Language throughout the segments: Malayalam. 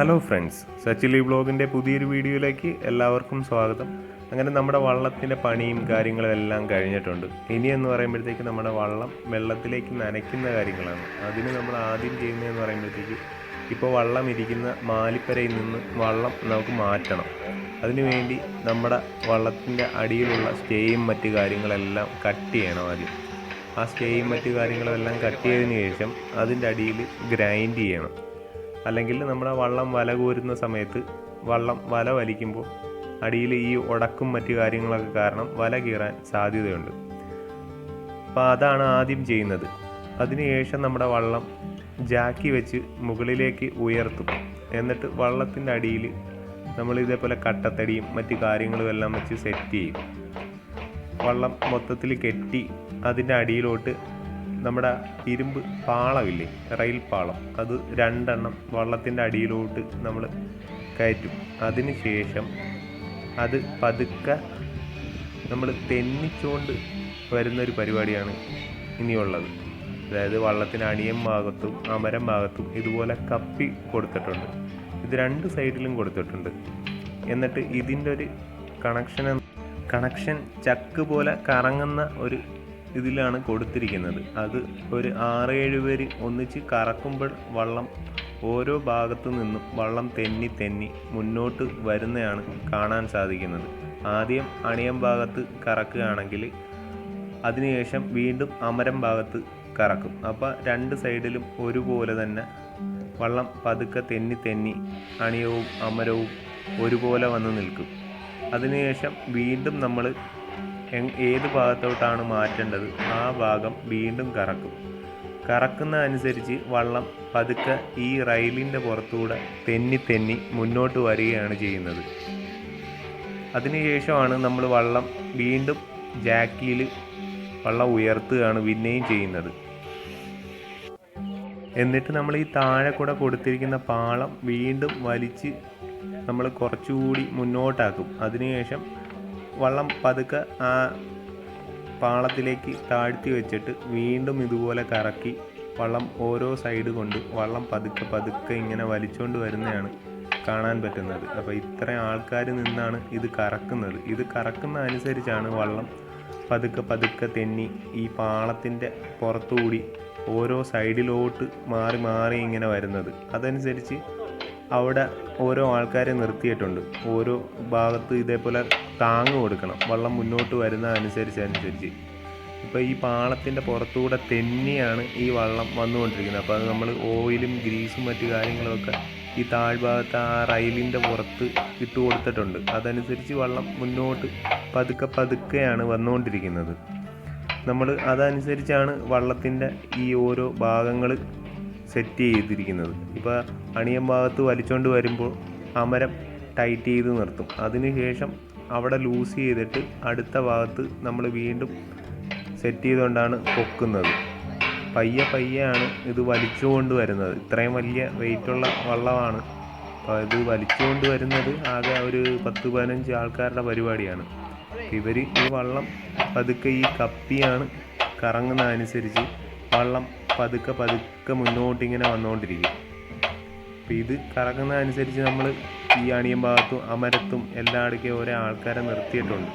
ഹലോ ഫ്രണ്ട്സ് സച്ചിലി വ്ളോഗിന്റെ പുതിയൊരു വീഡിയോയിലേക്ക് എല്ലാവർക്കും സ്വാഗതം. അങ്ങനെ നമ്മുടെ വള്ളത്തിന്റെ പണിയും കാര്യങ്ങളും എല്ലാം കഴിഞ്ഞിട്ടുണ്ട്. ഇനി എന്ന് പറയുമ്പോഴത്തേക്ക് നമ്മുടെ വള്ളം വെള്ളത്തിലേക്ക് നനയ്ക്കുന്ന കാര്യങ്ങളാണ്. അതിന് നമ്മൾ ആദ്യം ചെയ്യുന്നതെന്ന് പറയുമ്പോഴത്തേക്ക് ഇപ്പോൾ വള്ളം ഇരിക്കുന്ന മാലിപ്പരയിൽ നിന്ന് വള്ളം നമുക്ക് മാറ്റണം. അതിനുവേണ്ടി നമ്മുടെ വള്ളത്തിന്റെ അടിയിലുള്ള സ്റ്റേയും മറ്റ് കാര്യങ്ങളെല്ലാം കട്ട് ചെയ്യണം ആദ്യം. ആ സ്റ്റേയും മറ്റു കാര്യങ്ങളെല്ലാം കട്ട് ചെയ്തതിന് ശേഷം അതിന്റെ അടിയിൽ ഗ്രൈൻഡ് ചെയ്യണം. അല്ലെങ്കിൽ നമ്മുടെ വള്ളം വല കോരുന്ന സമയത്ത് വള്ളം വല വലിക്കുമ്പോൾ അടിയിൽ ഈ ഉടക്കും മറ്റു കാര്യങ്ങളൊക്കെ കാരണം വല കീറാൻ സാധ്യതയുണ്ട്. അപ്പോൾ അതാണ് ആദ്യം ചെയ്യുന്നത്. അതിനുശേഷം നമ്മുടെ വള്ളം ജാക്കി വെച്ച് മുകളിലേക്ക് ഉയർത്തും. എന്നിട്ട് വള്ളത്തിന്റെ അടിയിൽ നമ്മൾ ഇതേപോലെ കട്ടത്തടിയും മറ്റു കാര്യങ്ങളും എല്ലാം വെച്ച് സെറ്റ് ചെയ്യും. വള്ളം മൊത്തത്തിൽ കെട്ടി അതിന്റെ അടിയിലോട്ട് നമ്മുടെ ഇരുമ്പ് പാളമില്ലേ? റെയിൽ പാളം. അത് രണ്ടെണ്ണം വള്ളത്തിന്റെ അടിയിലോട്ട് നമ്മൾ കയറ്റും. അതിന് ശേഷം അത് പതുക്കെ നമ്മൾ തെന്നിച്ചുകൊണ്ട് വരുന്നൊരു പരിപാടിയാണ് ഇനിയുള്ളത്. അതായത് വള്ളത്തിന് അണിയം ഭാഗത്തും അമരം ഭാഗത്തും ഇതുപോലെ കപ്പി കൊടുത്തിട്ടുണ്ട്. ഇത് രണ്ട് സൈഡിലും കൊടുത്തിട്ടുണ്ട്. എന്നിട്ട് ഇതിന്റെ ഒരു കണക്ഷൻ കണക്ഷൻ ചക്ക് പോലെ കറങ്ങുന്ന ഒരു ഇതിലാണ് കൊടുത്തിരിക്കുന്നത്. അത് ഒരു ആറ് ഏഴ് പേര് ഒന്നിച്ച് കറക്കുമ്പോൾ വള്ളം ഓരോ ഭാഗത്തു നിന്നും വള്ളം തെന്നി തെന്നി മുന്നോട്ട് വരുന്നതാണ് കാണാൻ സാധിക്കുന്നത്. ആദ്യം അണിയം ഭാഗത്ത് കറക്കുകയാണെങ്കിൽ അതിനുശേഷം വീണ്ടും അമരം ഭാഗത്ത് കറക്കും. അപ്പോൾ രണ്ട് സൈഡിലും ഒരുപോലെ തന്നെ വള്ളം പതുക്കെ തെന്നി തെന്നി അണിയവും അമരവും ഒരുപോലെ വന്ന് നിൽക്കും. അതിനുശേഷം വീണ്ടും നമ്മൾ ഏത് ഭാഗത്തോട്ടാണ് മാറ്റേണ്ടത്? ആ ഭാഗം വീണ്ടും കറക്കും. കറക്കുന്ന അനുസരിച്ച് വള്ളം പതുക്കെ ഈ റെയിലിന്റെ പുറത്തൂടെ തെന്നി തെന്നി മുന്നോട്ട് വരികയാണ് ചെയ്യുന്നത്. അതിനുശേഷമാണ് നമ്മൾ വള്ളം വീണ്ടും ജാക്കിയിൽ വള്ളം ഉയർത്തുകയാണ് പിന്നെയും ചെയ്യുന്നത്. എന്നിട്ട് നമ്മൾ ഈ താഴെ കൂടെ കൊടുത്തിരിക്കുന്ന പാളം വീണ്ടും വലിച്ച് നമ്മൾ കുറച്ചുകൂടി മുന്നോട്ടാക്കും. അതിനുശേഷം വള്ളം പതുക്കെ ആ പാളത്തിലേക്ക് താഴ്ത്തി വെച്ചിട്ട് വീണ്ടും ഇതുപോലെ കറക്കി വള്ളം ഓരോ സൈഡ് കൊണ്ട് വള്ളം പതുക്കെ പതുക്കെ ഇങ്ങനെ വലിച്ചുകൊണ്ട് വരുന്നതാണ് കാണാൻ പറ്റുന്നത്. അപ്പോൾ ഇത്രയും ആൾക്കാർ നിന്നാണ് ഇത് കറക്കുന്നത്. ഇത് കറക്കുന്ന അനുസരിച്ചാണ് വള്ളം പതുക്കെ പതുക്കെ തെന്നി ഈ പാളത്തിന്റെ പുറത്തുകൂടി ഓരോ സൈഡിലോട്ട് മാറി മാറി ഇങ്ങനെ വരുന്നത്. അതനുസരിച്ച് അവിടെ ഓരോ ആൾക്കാരെ നിർത്തിയിട്ടുണ്ട്. ഓരോ ഭാഗത്ത് ഇതേപോലെ താങ്ങ് കൊടുക്കണം. വള്ളം മുന്നോട്ട് വരുന്ന അനുസരിച്ച് അനുസരിച്ച്. ഇപ്പോൾ ഈ പാളത്തിന്റെ പുറത്തുകൂടെ തെന്നിയാണ് ഈ വള്ളം വന്നുകൊണ്ടിരിക്കുന്നത്. അപ്പോൾ അത് നമ്മൾ ഓയിലും ഗ്രീസും മറ്റു കാര്യങ്ങളുമൊക്കെ ഈ താഴ്ഭാഗത്ത് ആ റെയിലിന്റെ പുറത്ത് ഇട്ട് കൊടുത്തിട്ടുണ്ട്. അതനുസരിച്ച് വള്ളം മുന്നോട്ട് പതുക്കെ പതുക്കെയാണ് വന്നുകൊണ്ടിരിക്കുന്നത്. നമ്മൾ അതനുസരിച്ചാണ് വള്ളത്തിന്റെ ഈ ഓരോ ഭാഗങ്ങൾ സെറ്റ് ചെയ്തിരിക്കുന്നത്. ഇപ്പോൾ അണിയൻ ഭാഗത്ത് വലിച്ചുകൊണ്ട് വരുമ്പോൾ അമരം ടൈറ്റ് ചെയ്ത് നിർത്തും. അതിനുശേഷം അവിടെ ലൂസ് ചെയ്തിട്ട് അടുത്ത ഭാഗത്ത് നമ്മൾ വീണ്ടും സെറ്റ് ചെയ്തുകൊണ്ടാണ് പൊക്കുന്നത്. പയ്യെ പയ്യാണ് ഇത് വലിച്ചുകൊണ്ട് വരുന്നത്. ഇത്രയും വലിയ വെയിറ്റുള്ള വള്ളമാണ്. അപ്പോൾ ഇത് വലിച്ചുകൊണ്ട് വരുന്നത് ആകെ ഒരു പത്ത് പതിനഞ്ച് ആൾക്കാരുടെ പരിപാടിയാണ്. ഇവർ ഈ വള്ളം പതുക്കെ ഈ കപ്പിയാണ് കറങ്ങുന്നതനുസരിച്ച് വള്ളം പതുക്കെ പതുക്കെ മുന്നോട്ട് ഇങ്ങനെ വന്നുകൊണ്ടിരിക്കും അപ്പം ഇത് കറങ്ങുന്ന അനുസരിച്ച് നമ്മൾ ഈ അണിയൻ ഭാഗത്തും അമരത്തും എല്ലായിടയ്ക്കും ഓരോ ആൾക്കാരെ നിർത്തിയിട്ടുണ്ട്.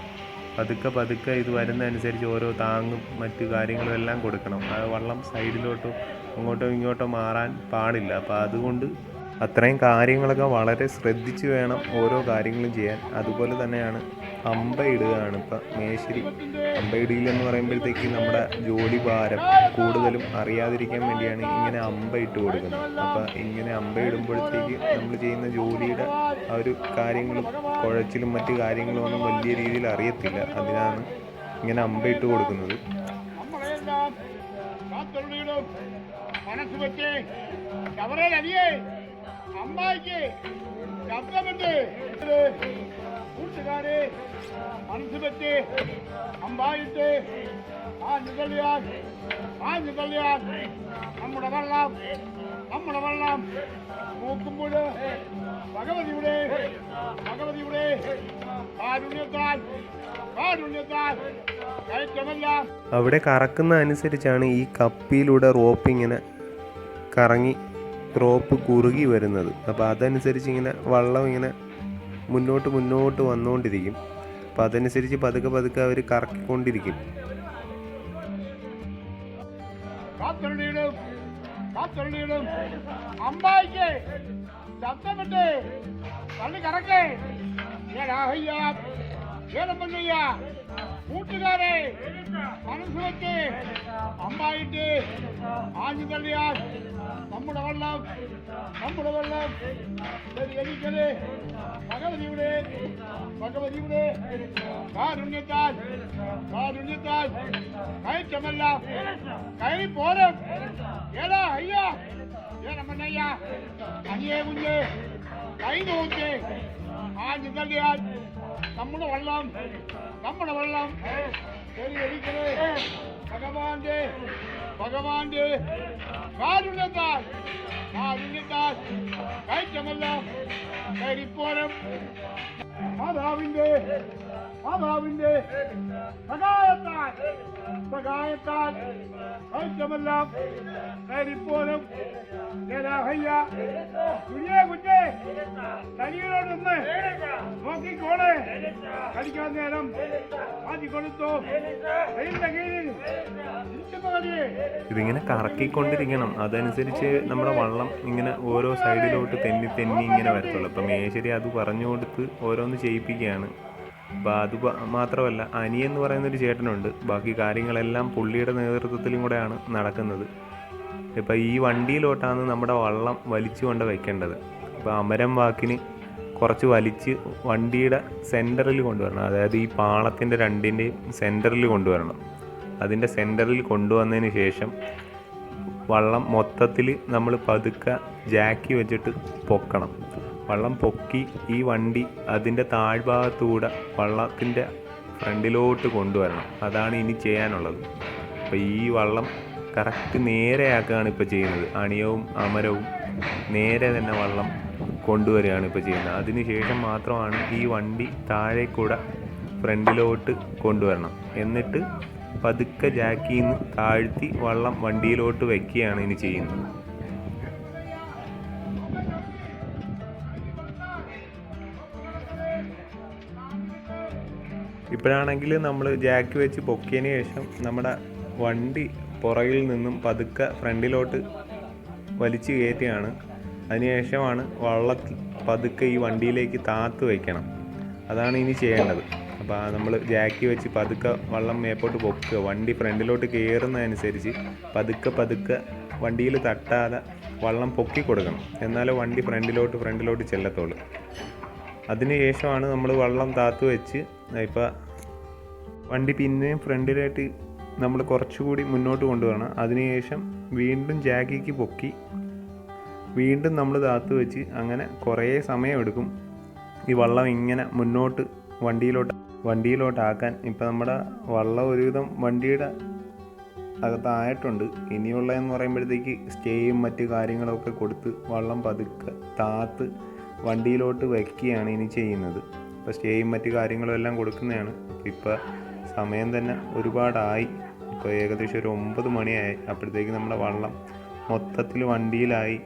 പതുക്കെ പതുക്കെ ഇത് വരുന്ന അനുസരിച്ച് ഓരോ താങ്ങും മറ്റു കാര്യങ്ങളും എല്ലാം കൊടുക്കണം. ആ വള്ളം സൈഡിലോട്ടോ അങ്ങോട്ടോ ഇങ്ങോട്ടോ മാറാൻ പാടില്ല. അപ്പോൾ അതുകൊണ്ട് അത്രയും കാര്യങ്ങളൊക്കെ വളരെ ശ്രദ്ധിച്ച് വേണം ഓരോ കാര്യങ്ങളും ചെയ്യാൻ. അതുപോലെ തന്നെയാണ് അമ്പ ഇടുകയാണ് ഇപ്പം മേശരി. അമ്പ എന്ന് പറയുമ്പോഴത്തേക്ക് നമ്മുടെ ജോലി ഭാരം കൂടുതലും അറിയാതിരിക്കാൻ വേണ്ടിയാണ് ഇങ്ങനെ അമ്പ ഇട്ട് കൊടുക്കുന്നത്. അപ്പം ഇങ്ങനെ അമ്പ ഇടുമ്പോഴത്തേക്ക് നമ്മൾ ചെയ്യുന്ന ജോലിയുടെ ആ ഒരു കാര്യങ്ങളും കുഴച്ചിലും മറ്റ് കാര്യങ്ങളും ഒന്നും വലിയ രീതിയിൽ അറിയത്തില്ല. അതിനാണ് ഇങ്ങനെ അമ്പ ഇട്ട് കൊടുക്കുന്നത് മനസ്സ് വെച്ച്. അമ്മായിക്ക് ശബ്ദമുണ്ട്. കൂട്ടുകാരെ മനസ്സ് വെച്ച് അമ്പായിട്ട് ആ നിതളിയാൽ ആ നിതളിയാൽ നമ്മുടെ വെള്ളം നമ്മുടെ വെള്ളം. നോക്കുമ്പോൾ ഭഗവതിയുടെ ഭഗവതിയുടെ കാരുണ്യത്താൽ കാരുണ്യത്താൽ കയറ്റമെല്ലാം അവിടെ കറക്കുന്ന അനുസരിച്ചാണ് ഈ കപ്പിയിലൂടെ റോപ്പ് കറങ്ങി റോപ്പ് കുറുകി വരുന്നത്. അപ്പോൾ അതനുസരിച്ച് ഇങ്ങനെ വള്ളം ഇങ്ങനെ മുന്നോട്ട് മുന്നോട്ട് വന്നുകൊണ്ടിരിക്കും അപ്പോൾ അതനുസരിച്ച് പതുക്കെ പതുക്കെ അവർ കറക്കിക്കൊണ്ടിരിക്കും. അമ്പായിക്ക്. ഏടാഹയ്യ ഏടമ്പയ്യ കൂട്ടുകാരെ മനസ്സ് വെച്ച് അമ്പായിട്ട് ആഞ്ഞു തള്ളിയാൽ നമ്മുടെ വെള്ളം നമ്മുടെ വെള്ളം എനിക്കത് ഭഗവതിയുടെ ഭഗവതിയുടെ കാരുണ്യത്താൽ കാരുണ്യത്താൽ കയറ്റമല്ല കയറി പോരും ഏടാ അയ്യ ഏടമ്മയ്യ അനിയെ കുഞ്ഞ് കൈ നോക്ക് ആഞ്ഞു തള്ളിയാൽ നമ്മുടെ நம்மளும் வரலாம் நம்மளும் வரலாம் சரி இருக்கிறேன் பகவான்டே பகவான்டே காருண்யத்தால் காருண்யத்தால் கைச்சமெல்லாம் கறி போறம் மாதாவிந்தே மாதாவிந்தே. சகாயத்தால் നേരം കൊടുത്തു. ഇതിങ്ങനെ കറക്കിക്കൊണ്ടിരിക്കണം. അതനുസരിച്ച് നമ്മുടെ വള്ളം ഇങ്ങനെ ഓരോ സൈഡിലോട്ട് തെന്നി തെന്നി ഇങ്ങനെ വരത്തുള്ളൂ. അപ്പം മേശരി അത് പറഞ്ഞു കൊടുത്ത് ഓരോന്ന് ചെയ്യിപ്പിക്കുകയാണ്. അപ്പോൾ അത് മാത്രമല്ല അനിയെന്ന് പറയുന്നൊരു ചേട്ടനുണ്ട്. ബാക്കി കാര്യങ്ങളെല്ലാം പുള്ളിയുടെ നേതൃത്വത്തിലും കൂടെയാണ് നടക്കുന്നത്. ഇപ്പം ഈ വണ്ടിയിലോട്ടാണ് നമ്മുടെ വള്ളം വലിച്ചു കൊണ്ട് വയ്ക്കേണ്ടത് അപ്പോൾ അമരം വാക്കിന് കുറച്ച് വലിച്ച് വണ്ടിയുടെ സെന്ററിൽ കൊണ്ടുവരണം. അതായത് ഈ പാളത്തിന്റെ രണ്ടിന്റെയും സെന്ററിൽ കൊണ്ടുവരണം. അതിന്റെ സെന്ററിൽ കൊണ്ടുവന്നതിന് ശേഷം വള്ളം മൊത്തത്തിൽ നമ്മൾ പതുക്കെ ജാക്കി വെച്ചിട്ട് പൊക്കണം. വള്ളം പൊക്കി ഈ വണ്ടി അതിന്റെ താഴ്ഭാഗത്തൂടെ വള്ളത്തിന്റെ ഫ്രണ്ടിലോട്ട് കൊണ്ടുവരണം. അതാണ് ഇനി ചെയ്യാനുള്ളത്. അപ്പോൾ ഈ വള്ളം കറക്റ്റ് നേരെയാക്കുകയാണ് ഇപ്പോൾ ചെയ്യുന്നത്. അണിയവും അമരവും നേരെ തന്നെ വള്ളം കൊണ്ടുവരികയാണ് ഇപ്പോൾ ചെയ്യുന്നത്. അതിനുശേഷം മാത്രമാണ് ഈ വണ്ടി താഴെ കൂടെ ഫ്രണ്ടിലോട്ട് കൊണ്ടുവരണം. എന്നിട്ട് പതുക്കെ ജാക്കിയിൽ നിന്ന് താഴ്ത്തി വള്ളം വണ്ടിയിലോട്ട് വയ്ക്കുകയാണ് ഇനി ചെയ്യുന്നത്. ഇപ്പോഴാണെങ്കിൽ നമ്മൾ ജാക്ക് വെച്ച് പൊക്കിയതിന് ശേഷം നമ്മുടെ വണ്ടി പുറകിൽ നിന്നും പതുക്കെ ഫ്രണ്ടിലോട്ട് വലിച്ചു കയറ്റുകയാണ് അതിനുശേഷമാണ് വള്ളത്തിൽ പതുക്കെ ഈ വണ്ടിയിലേക്ക് താത്ത് വയ്ക്കണം. അതാണ് ഇനി ചെയ്യേണ്ടത്. അപ്പോൾ നമ്മൾ ജാക്കി വെച്ച് പതുക്കെ വള്ളം മേപ്പോട്ട് പൊക്കുക. വണ്ടി ഫ്രണ്ടിലോട്ട് കയറുന്നതനുസരിച്ച് പതുക്കെ പതുക്കെ വണ്ടിയിൽ തട്ടാതെ വള്ളം പൊക്കി കൊടുക്കണം. എന്നാലേ വണ്ടി ഫ്രണ്ടിലോട്ട് ഫ്രണ്ടിലോട്ട് ചെല്ലത്തുള്ളൂ. അതിനുശേഷമാണ് നമ്മൾ വള്ളം താത്തു വെച്ച് ഇപ്പോൾ വണ്ടി പിന്നെയും ഫ്രണ്ടിലായിട്ട് നമ്മൾ കുറച്ചുകൂടി മുന്നോട്ട് കൊണ്ടുവരണം. അതിനുശേഷം വീണ്ടും ജാക്കിക്ക് പൊക്കി വീണ്ടും നമ്മൾ താത്ത് വെച്ച് അങ്ങനെ കുറേ സമയമെടുക്കും. ഈ വള്ളം ഇങ്ങനെ മുന്നോട്ട് വണ്ടിയിലോട്ട് വണ്ടിയിലോട്ടാക്കാൻ. ഇപ്പം നമ്മുടെ വള്ളം ഒരുവിധം വണ്ടിയുടെ അകത്തായിട്ടുണ്ട്. ഇനിയുള്ളതെന്ന് പറയുമ്പോഴത്തേക്ക് സ്റ്റേയും മറ്റ് കാര്യങ്ങളൊക്കെ കൊടുത്ത് വള്ളം പതുക്കെ താത്ത് വണ്ടിയിലോട്ട് വയ്ക്കുകയാണ് ഇനി ചെയ്യുന്നത്. ഇപ്പോൾ സ്റ്റേയും മറ്റ് കാര്യങ്ങളും എല്ലാം കൊടുക്കുന്നതാണ്. ഇപ്പോൾ സമയം തന്നെ ഒരുപാടായി. ഇപ്പോൾ ഏകദേശം ഒരു ഒമ്പത് മണിയായി. അപ്പോഴത്തേക്ക് നമ്മുടെ വള്ളം മൊത്തത്തിൽ വണ്ടിയിലായി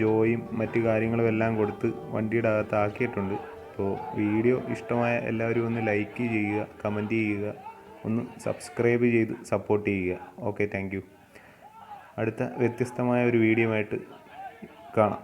ജോയും മറ്റു കാര്യങ്ങളും എല്ലാം കൊടുത്ത് വണ്ടിയുടെ അകത്താക്കിയിട്ടുണ്ട് അപ്പോൾ വീഡിയോ ഇഷ്ടമായ എല്ലാവരും ഒന്ന് ലൈക്ക് ചെയ്യുക കമന്റ് ചെയ്യുക ഒന്ന് സബ്സ്ക്രൈബ് ചെയ്ത് സപ്പോർട്ട് ചെയ്യുക. ഓക്കെ താങ്ക് അടുത്ത വ്യത്യസ്തമായ ഒരു വീഡിയോ ആയിട്ട് കാണാം.